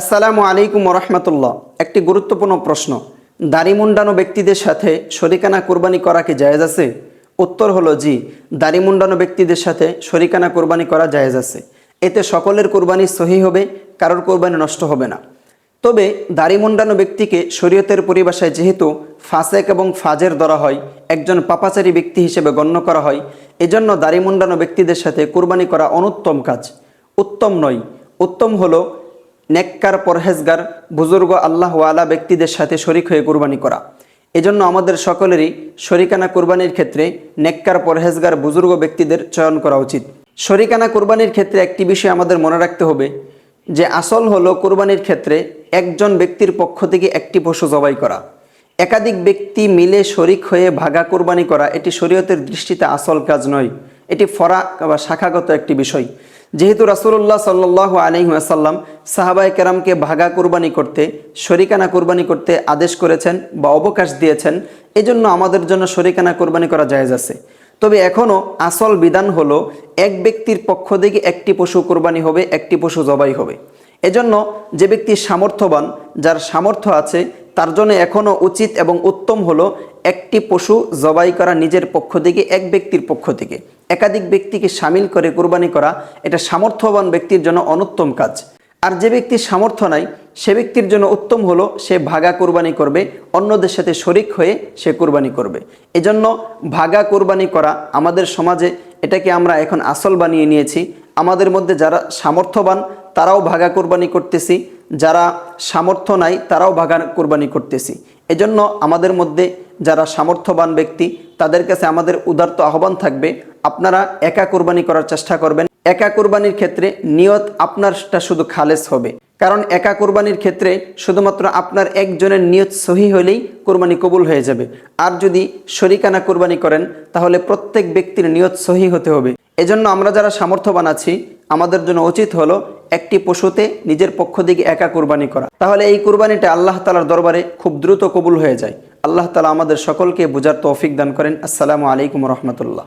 আসসালামু আলাইকুম রহমতুল্লাহ একটি গুরুত্বপূর্ণ প্রশ্ন। দাড়ি মুন্ডানো ব্যক্তিদের সাথে শরিকানা কোরবানি করা কি জায়েজ আছে? উত্তর হলো জি, দাড়ি মুন্ডানো ব্যক্তিদের সাথে শরিকানা কোরবানি করা জায়েজ আছে। এতে সকলের কোরবানি সহি হবে, কারোর কোরবানি নষ্ট হবে না। তবে দাড়ি মুন্ডানো ব্যক্তিকে শরীয়তের পরিভাষায় যেহেতু ফাসেক এবং ফাজের ধরা হয়, একজন পাপাচারী ব্যক্তি হিসেবে গণ্য করা হয়, এজন্য দাড়ি মুন্ডানো ব্যক্তিদের সাথে কোরবানি করা অনুত্তম কাজ। উত্তম নয়। উত্তম হলো নেককার পরহেজগার, বুজুর্গ আল্লাহওয়ালা ব্যক্তিদের সাথে শরিক হয়ে কোরবানি করা। এজন্য আমাদের সকলেরই শরিকানা কোরবানির ক্ষেত্রে নেককার পরহেজগার, বুজুর্গ ব্যক্তিদের চয়ন করা উচিত। শরিকানা কোরবানির ক্ষেত্রে একটি বিষয় আমাদের মনে রাখতে হবে, যে আসল হলো কোরবানির ক্ষেত্রে একজন ব্যক্তির পক্ষ থেকে একটি পশু জবাই করা। একাধিক ব্যক্তি মিলে শরিক হয়ে ভাগা কোরবানি করা, এটি শরীয়তের দৃষ্টিতে আসল কাজ নয়। এটি ফরা বা শাখাগত একটি বিষয়। যেহেতু রাসুল্লাহ সাল্লাহ আলহিহাসাল্লাম সাহাবাই কেরামকে ভাগা কোরবানি করতে, শরিকানা কোরবানি করতে আদেশ করেছেন বা অবকাশ দিয়েছেন, এজন্য আমাদের জন্য শরিকানা কোরবানি করা জায়েজ আছে। তবে এখনও আসল বিধান হলো, এক ব্যক্তির পক্ষ থেকে একটি পশু কোরবানি হবে, একটি পশু জবাই হবে। এজন্য যে ব্যক্তি সামর্থ্যবান, যার সামর্থ্য আছে, তার জন্য এখনও উচিত এবং উত্তম হলো একটি পশু জবাই করা নিজের পক্ষ থেকে, এক ব্যক্তির পক্ষ থেকে। একাধিক ব্যক্তিকে সামিল করে কোরবানি করা, এটা সামর্থ্যবান ব্যক্তির জন্য অনুত্তম কাজ। আর যে ব্যক্তির সামর্থ্য নাই, সে ব্যক্তির জন্য উত্তম হলো, সে ভাগা কোরবানি করবে, অন্যদের সাথে শরিক হয়ে সে কোরবানি করবে। এজন্য ভাগা কোরবানি করা আমাদের সমাজে, এটাকে আমরা এখন আসল বানিয়ে নিয়েছি। আমাদের মধ্যে যারা সামর্থ্যবান, তারাও ভাগা কোরবানি করতেছি। যারা সামর্থ্য নাই, তারাও ভাগা কোরবানি করতেছি। এজন্য আমাদের মধ্যে যারা সামর্থ্যবান ব্যক্তি, তাদের কাছে আমাদের উদার্ত আহ্বান থাকবে, আপনারা একা কোরবানি করার চেষ্টা করবেন। একা কোরবানির ক্ষেত্রে নিয়ত আপনারটা শুধু খালেস হবে। কারণ একা কোরবানির ক্ষেত্রে শুধুমাত্র আপনার একজনের নিয়ত সহি হলেই কোরবানি কবুল হয়ে যাবে। আর যদি শরিকানা কোরবানি করেন, তাহলে প্রত্যেক ব্যক্তির নিয়ত সহি হতে হবে। এজন্য আমরা যারা সামর্থ্যবান আছি, আমাদের জন্য উচিত হলো একটি পশুতে নিজের পক্ষ থেকে একা কোরবানি করা। তাহলে এই কোরবানিটা আল্লাহ তালার দরবারে খুব দ্রুত কবুল হয়ে যায়। আল্লাহ তালা আমাদের সকলকে বোঝার তৌফিক দান করেন। আসসালামু আলাইকুম রহমতুল্লাহ।